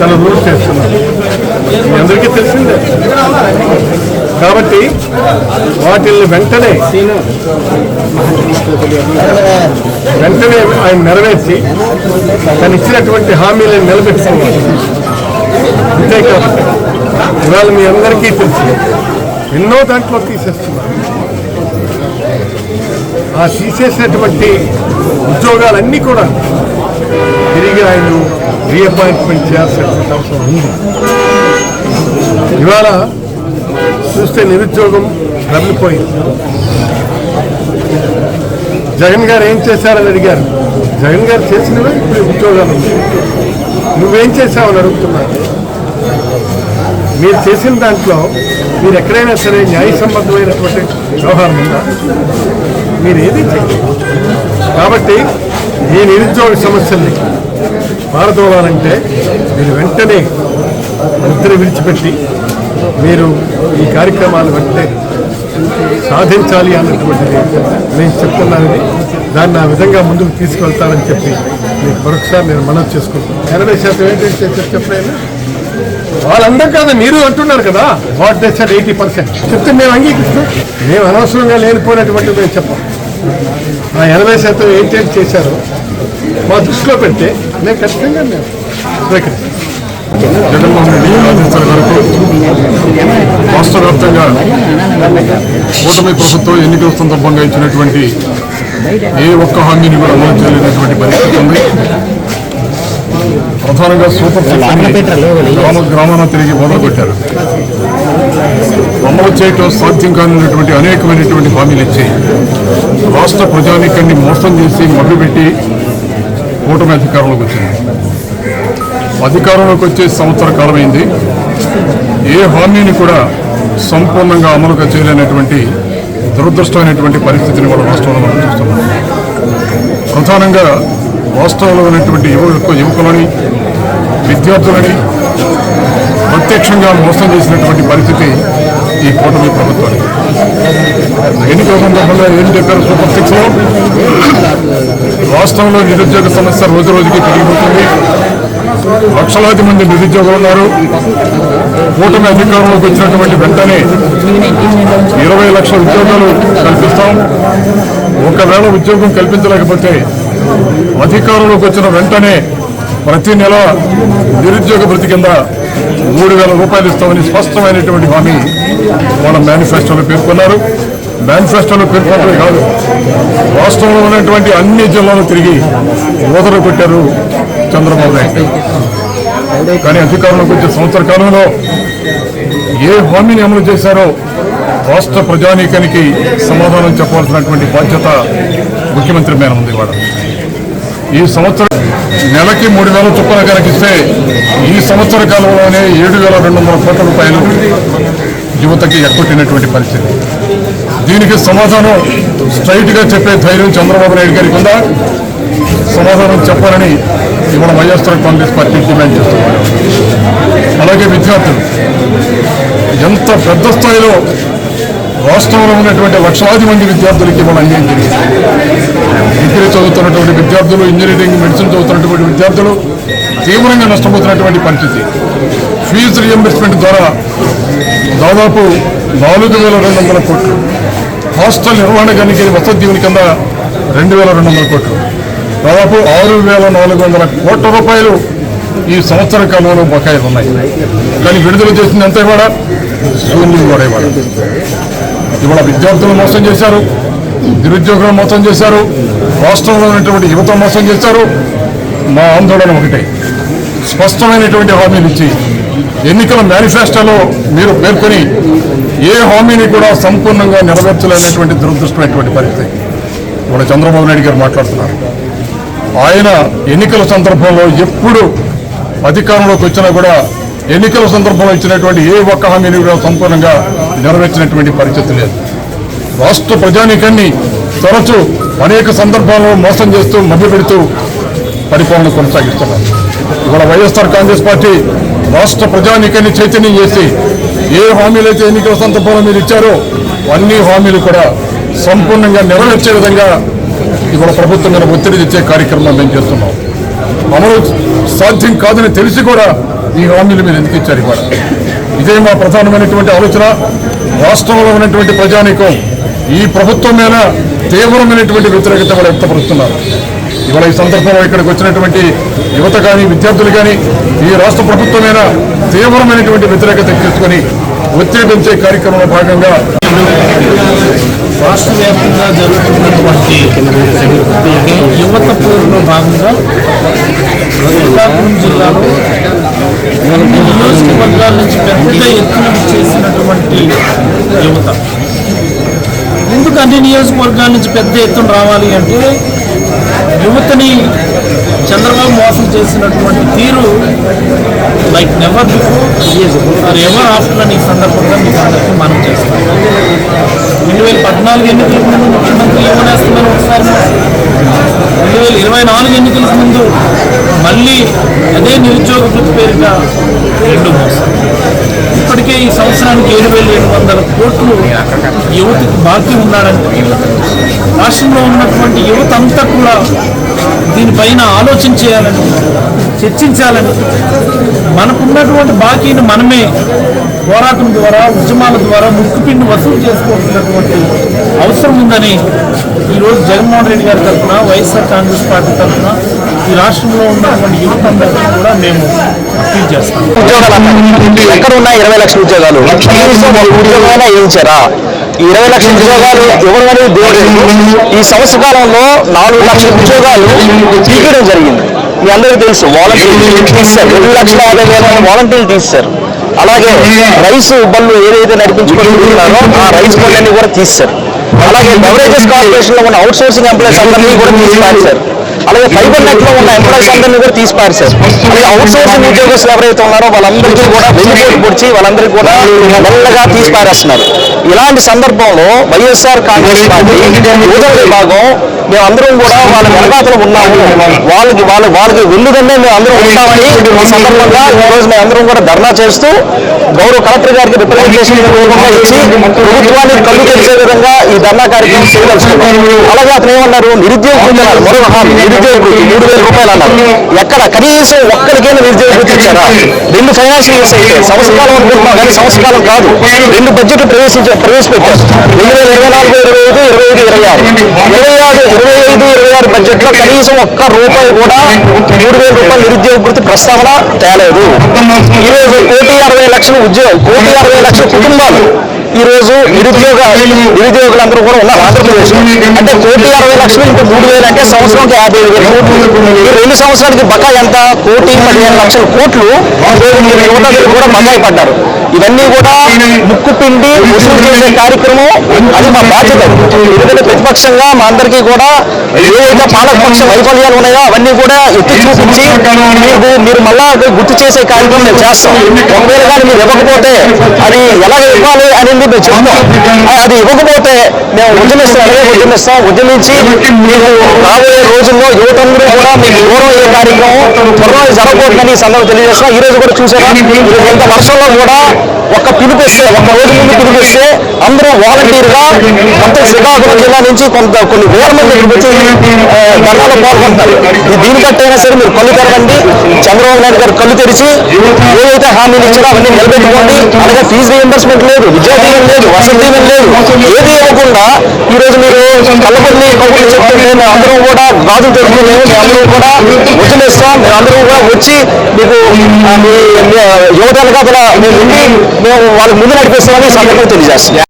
తన రూల్స్ చేస్తున్నారు. మీ అందరికీ తెలిసిందే. కాబట్టి వాటిల్ని వెంటనే వెంటనే ఆయన నెరవేర్చి తను ఇచ్చినటువంటి హామీలను నిలబెట్టుకోవాలి. అంతేకాదు ఇవాళ మీ అందరికీ తెలుసు ఎన్నో దాంట్లో తీసేస్తున్నారు. ఆ తీసేసినటువంటి ఉద్యోగాలన్నీ కూడా తిరిగి ఆయన రీఅపాయింట్మెంట్ చేయాల్సినటువంటి అవసరం ఉంది. ఇవాళ చూస్తే నిరుద్యోగం రగిలిపోయింది జగన్ గారు ఏం చేశారని అడిగారు. జగన్ గారు చేసినవే ఇప్పుడు ఉద్యోగాలు నువ్వేం చేశావని అడుగుతున్నాను మీరు చేసిన దాంట్లో మీరు ఎక్కడైనా సరే సంబంధమైనటువంటి వ్యవహారం ఉందా? మీరు ఏది చేయలేదు. కాబట్టి ఈ నిరుద్యోగ సమస్యల్ని పారదోలాలంటే మీరు వెంటనే నిద్ర విడిచిపెట్టి మీరు ఈ కార్యక్రమాలు వెంటనే సాధించాలి అన్నటువంటిది నేను చెప్తున్నానని దాన్ని ఆ విధంగా ముందుకు తీసుకెళ్తానని చెప్పి మీకు మరొకసారి నేను మనవి చేసుకుంటాను ఎనభై శాతం ఏంటంటే చెప్పలేదు వాళ్ళందరూ కాదు మీరు అంటున్నారు కదా what they said eighty percent చెప్తే మేము అంగీకరిస్తాం. మేము అనవసరంగా లేనిపోయినటువంటి మేము చెప్పాం. ఆ ఎనభై శాతం ఏంటంటే చేశారు? మా దృష్టిలో పెడితే నేను ఖచ్చితంగా మేము జగన్మోహన్ రెడ్డి రాష్ట్ర వ్యాప్తంగా కూటమి ప్రభుత్వం ఎన్నికల సందర్భంగా ఇచ్చినటువంటి ఏ ఒక్క హామీని కూడా అమలు చేయలేనటువంటి పరిస్థితి ఉంది. ప్రధానంగా సూపర్ గ్రామ గ్రామాన తిరిగి మొదలుపెట్టారు. అమలు చేయటం సాధ్యం కానున్నటువంటి అనేకమైనటువంటి హామీలు ఇచ్చి రాష్ట్ర ప్రజానీకాన్ని మోసం చేసి మొదలుపెట్టి కూటమి అధికారంలోకి వచ్చింది. అధికారంలోకి వచ్చే సంవత్సర కాలమైంది. ఏ హామీని కూడా సంపూర్ణంగా అమలుగా చేయలేనటువంటి దురదృష్టమైనటువంటి పరిస్థితిని మన రాష్ట్రంలో మనం చూస్తున్నాం. ప్రధానంగా రాష్ట్రంలో ఉన్నటువంటి యువకు యువకులని విద్యార్థులని ప్రత్యక్షంగా మోసం చేసినటువంటి పరిస్థితి ఈ కూటమి ప్రభుత్వానికి. ఎన్నికల సందర్భంగా ఏం చెప్పారు సూపర్ రాష్ట్రంలో నిరుద్యోగ సమస్య రోజు రోజుకి పెరిగిపోతుంది. లక్షలాది మంది నిరుద్యోగులు ఉన్నారు. కూటమి అధికారంలోకి వచ్చినటువంటి వెంటనే ఇరవై లక్షల ఉద్యోగాలు కల్పిస్తాం. ఒకవేళ ఉద్యోగం కల్పించలేకపోతే అధికారంలోకి వచ్చిన వెంటనే ప్రతి నెల నిరుద్యోగ భృతి కింద మూడు వేల రూపాయలు ఇస్తామని స్పష్టమైనటువంటి హామీ వాళ్ళ మేనిఫెస్టోలో పేర్కొన్నారు. మేనిఫెస్టోలో పేర్కొనడమే కాదు. రాష్ట్రంలో ఉన్నటువంటి అన్ని జిల్లాలు తిరిగి ఓదరు కొట్టారు చంద్రబాబు నాయుడు. కానీ అధికారంలోకి వచ్చే సంవత్సర కాలంలో ఏ హామీని అమలు చేశారో రాష్ట్ర ప్రజానీకానికి సమాధానం చెప్పాల్సినటువంటి బాధ్యత ముఖ్యమంత్రి మీద ఉంది ఇవాళ. ఈ సంవత్సరం నెలకి మూడు వేల చొప్పున కనుకిస్తే ఈ సంవత్సర కాలంలోనే ఏడు వేల రెండు వందల కోట్ల రూపాయలు యువతకి ఎక్కొట్టినటువంటి పరిస్థితి. దీనికి సమాధానం స్ట్రైట్గా చెప్పే ధైర్యం చంద్రబాబు నాయుడు గారికి ఉందా? సమాధానం చెప్పాలని ఇవాళ వైఎస్ఆర్ కాంగ్రెస్ పార్టీ డిమాండ్ చేస్తున్నారు. అలాగే విద్యార్థులు ఎంత పెద్ద స్థాయిలో రాష్ట్రంలో ఉన్నటువంటి లక్షలాది మంది విద్యార్థులకి ఇవాళ అన్యాయం జరిగింది. డిగ్రీ చదువుతున్నటువంటి విద్యార్థులు ఇంజనీరింగ్ మెడిసిన్ చదువుతున్నటువంటి విద్యార్థులు తీవ్రంగా నష్టపోతున్నటువంటి పరిస్థితి. ఫీజు రియంబర్స్మెంట్ ద్వారా దాదాపు నాలుగు వేల రెండు వందల కోట్లు. హాస్టల్ నిర్వహణ గనికి వసతి దీవుని కింద రెండు వేల రెండు వందల కోట్లు. దాదాపు ఆరు వేల నాలుగు వందల కోట్ల రూపాయలు ఈ సంవత్సర కాలంలో బకాయిలు ఉన్నాయి. కానీ విడుదల చేసింది అంతా కూడా శూన్యం కూడా ఇవాళ ఇవాళ విద్యార్థులు మోసం చేశారు నిరుద్యోగులు మోసం చేశారు రాష్ట్రంలో ఉన్నటువంటి యువత మోసం చేశారు. మా ఆందోళన ఒకటే. స్పష్టమైనటువంటి హామీలు ఇచ్చి ఎన్నికల మేనిఫెస్టోలో మీరు పేర్కొని ఏ హామీని కూడా సంపూర్ణంగా నెరవేర్చలేనటువంటి దురదృష్టమైనటువంటి పరిస్థితి. ఇప్పుడు చంద్రబాబు నాయుడు గారు మాట్లాడుతున్నారు. ఆయన ఎన్నికల సందర్భంలో ఎప్పుడు అధికారంలోకి వచ్చినా కూడా ఎన్నికల సందర్భంలో ఇచ్చినటువంటి ఏ ఒక్క హామీని కూడా సంపూర్ణంగా నెరవేర్చినటువంటి పరిస్థితి లేదు. రాష్ట్ర ప్రజానీకాన్ని తరచూ అనేక సందర్భాల్లో మోసం చేస్తూ మభ్యపెడుతూ పరిపాలన కొనసాగిస్తున్నారు. ఇవాళ వైఎస్ఆర్ కాంగ్రెస్ పార్టీ రాష్ట్ర ప్రజానీకాన్ని చైతన్యం చేసి ఏ హామీలు అయితే ఎన్నికల సందర్భంలో మీరు ఇచ్చారో అన్ని హామీలు కూడా సంపూర్ణంగా నెరవేర్చే విధంగా ఇవాళ ప్రభుత్వం మీద ఒత్తిడి తెచ్చే కార్యక్రమం మేము చేస్తున్నాం. అమలు సాధ్యం కాదని తెలిసి కూడా ఈ హామీలు మీరు ఎందుకు ఇచ్చారు ఇవాళ? ఇదే మా ప్రధానమైనటువంటి ఆలోచన. రాష్ట్రంలో ఉన్నటువంటి ప్రజానీకం ఈ ప్రభుత్వం మీద తీవ్రమైనటువంటి వ్యతిరేకత కూడా వ్యక్తపరుస్తున్నారు. ఇవాళ ఈ సందర్భంలో ఇక్కడికి వచ్చినటువంటి యువత కానీ విద్యార్థులు కానీ ఈ రాష్ట్ర ప్రభుత్వం మీద తీవ్రమైనటువంటి వ్యతిరేకత తీసుకొని ఒత్తిడి పెంచే కార్యక్రమంలో భాగంగా రాష్ట్ర వ్యాప్తంగా జరుగుతున్నటువంటి యువత పోరులో భాగంగా శ్రీకాకుళం జిల్లాలో నియోజకవర్గాల నుంచి పెద్ద ఎత్తున చేసినటువంటి యువత. ఎందుకు అన్ని నియోజకవర్గాల నుంచి పెద్ద ఎత్తున రావాలి అంటే యువతని చంద్రబాబు మోసం చేసినటువంటి తీరు like never before or ever after అని ఈ సందర్భంగా మీకు అందరికీ మనం చేస్తాం. రెండు వేల పద్నాలుగు ఎన్నికల ముందు ముఖ్యమంత్రి ఏమనేస్తున్నారు ఒకసారి? రెండు వేల ఇరవై నాలుగు ఎన్నికల ముందు మళ్ళీ అదే నిరుద్యోగ వృత్తి పేరిట రెండు మోసం ఇప్పటికే ఈ సంవత్సరానికి ఏడు వేల ఏడు వందల కోట్లు యువతకు బాకీ ఉన్నాడంటే రాష్ట్రంలో ఉన్నటువంటి యువత అంతా కూడా దీనిపైన ఆలోచన చేయాలని చర్చించాలని మనకున్నటువంటి బాకీని మనమే పోరాటం ద్వారా ఉద్యమాల ద్వారా ముక్కుపిండి వసూలు చేసుకోవాల్సినటువంటి అవసరం ఉందని ఈరోజు జగన్మోహన్ రెడ్డి గారి తరఫున వైఎస్ఆర్ కాంగ్రెస్ పార్టీ తరఫున ఈ రాష్ట్రంలో ఉన్నటువంటి యువత అందరికీ కూడా మేము అప్పీల్ చేస్తాం. ఉద్యోగాలు ఎక్కడ ఉన్న ఇరవై లక్షల ఉద్యోగాలు. కనీసం ఒక ఈ ఇరవై లక్షల ఉద్యోగాలు ఎవరు దేవుడు ఈ సంవత్సర కాలంలో నాలుగు లక్షల ఉద్యోగాలు తీయడం జరిగింది. మీ అందరికీ తెలుసు వాలంటీర్లు తీస్తారు రెండు లక్షల యాభై వేల వాలంటీర్లు తీస్తారు అలాగే రైస్ బళ్ళు ఏదైతే నడిపించుకుంటున్నారో ఆ రైస్ బళ్ళన్నీ కూడా తీస్తారు అలాగే బెవరేజెస్ కార్పొరేషన్లో ఉన్న అవుట్ సోర్సింగ్ ఎంప్లాయీస్ అందరినీ కూడా తీసిపారు అలాగే ఫైబర్ నెట్లో ఉన్న ఎంప్లాయీస్ అందరినీ కూడా తీసిపారు సార్ అలాగే అవుట్ సోర్సింగ్ ఉద్యోగస్తులు ఎవరైతే ఉన్నారో వాళ్ళందరికీ కూడా వెన్నుపోటు పొడిచి వాళ్ళందరికీ కూడా మెల్లగా తీసిపారేస్తున్నారు. ఇలాంటి సందర్భంలో వైఎస్ఆర్ కాంగ్రెస్ పార్టీ యువజన విభాగం మేమందరం కూడా వాళ్ళ వెనకాతలు ఉన్నాము. వాళ్ళకి వాళ్ళ వాళ్ళకి వెన్నుదన్నే మేము అందరం ఉంటామని సందర్భంగా ఈ రోజు మేము అందరం కూడా ధర్నా చేస్తూ గౌరవ కలెక్టర్ గారికి రిప్రజెంటేషన్ ఇచ్చి ప్రభుత్వానికి కళ్ళు తెలిసే విధంగా ఈ ధర్నా కార్యక్రమం చేయదలుచుకున్నాం. అలాగే అతను ఏమన్నారు? నిరుద్యోగ వృత్తి మరో మరొక హామీ నిరుద్యోగ మూడు వేల రూపాయలు అన్నారు. ఎక్కడ? కనీసం ఒక్కరికైనా నిరుద్యోగ వృత్తి ఇచ్చారా? రెండు ఫైనాన్షియల్ ఇయర్స్ అయితే. సంవత్సరాలు అనుకుంటున్నాం కానీ సంవత్సరాలు కాదు. రెండు బడ్జెట్ ప్రవేశించ ప్రవేశపెట్టారు. రెండు వేల ఇరవై నాలుగు ఇరవై ఐదు ఇరవై ఐదు ఇరవై ఆరు. ఇరవై ఆరు ఇరవై ఐదు ఇరవై ఆరు బడ్జెట్లో కనీసం ఒక్క రూపాయి కూడా మూడు వేల రూపాయల నిరుద్యోగ వృత్తి ప్రస్తావన తేలేదు. ఈ రోజు కోటి అరవై లక్షల ఉద్యోగం కోటి అరవై లక్షల కుటుంబాలు. ఈ రోజు నిరుద్యోగ నిరుద్యోగులందరూ కూడా ఉన్నారు ఆంధ్రప్రదేశ్ అంటే కోటి అరవై లక్షలు ఇంకా మూడు వేలు అంటే సంవత్సరానికి యాభై ఐదు ఈ రెండు సంవత్సరాలకి బకాయి ఎంత? కోటి పదిహేను లక్షల కోట్లు మీరు యువతలు కూడా బకాయి పడ్డారు. ఇవన్నీ కూడా ముక్కు పిండి వసూలు చేసే కార్యక్రమం అది మా బాధ్యత. ఎందుకంటే ప్రతిపక్షంగా మా అందరికీ కూడా ఏదైతే పాలకపక్ష వైఫల్యాలు ఉన్నాయో అవన్నీ కూడా ఎత్తి చూపించి మీకు మీరు మళ్ళా గుర్తు చేసే కార్యక్రమం మేము చేస్తాం. ఒకవేళ కానీ మీరు ఇవ్వకపోతే అది ఎలా ఇవ్వాలి అనేది మేము చెప్తాం అది ఇవ్వకపోతే మేము ఉద్యమిస్తాం అలాగే ఉద్యమిస్తాం ఉద్యమించి మీకు రాబోయే రోజుల్లో యువతందరూ కూడా మీకు దూరం అయ్యే కార్యక్రమం త్వరలో జరగబోతుందని ఈ సందర్భం తెలియజేస్తున్నాం. ఈ రోజు కూడా చూసారా? ఎంత వర్షంలో కూడా ఒక్క పిలిపిస్తే ఒక్క రోజు ముందు పిలిపిస్తే అందరూ వాలంటీర్గా మొత్తం శ్రీకాకుళం జిల్లా నుంచి కొంత కొన్ని వేల మంది వచ్చి ధర్నాలో పాల్గొంటారు. ఇది దీనికట్టయినా సరే మీరు కళ్ళు తెరవండి. చంద్రబాబు నాయుడు గారు కళ్ళు తెరిచి ఏదైతే హామీలు ఇచ్చారో అవన్నీ నిలబెట్టుకోండి. అలాగే ఫీజు రీఎంబర్స్మెంట్ లేదు. విద్యా దీవెన లేదు వసతి దీవెన లేదు. ఏది ఇవ్వకుండా ఈ రోజు మీరు కళ్ళపల్లి కబుర్లు చెప్తుంటే మేము అందరం కూడా గాజు తెరుచుకుని మేము అందరం కూడా ఉద్యమిస్తాం మేము అందరం కూడా వచ్చి మీకు ఆ, మీ మీ యువతల కథల మేము ఉండి మేము వాళ్ళకి ముందు నడిపిస్తామని సందర్భంగా తెలియజేస్తాం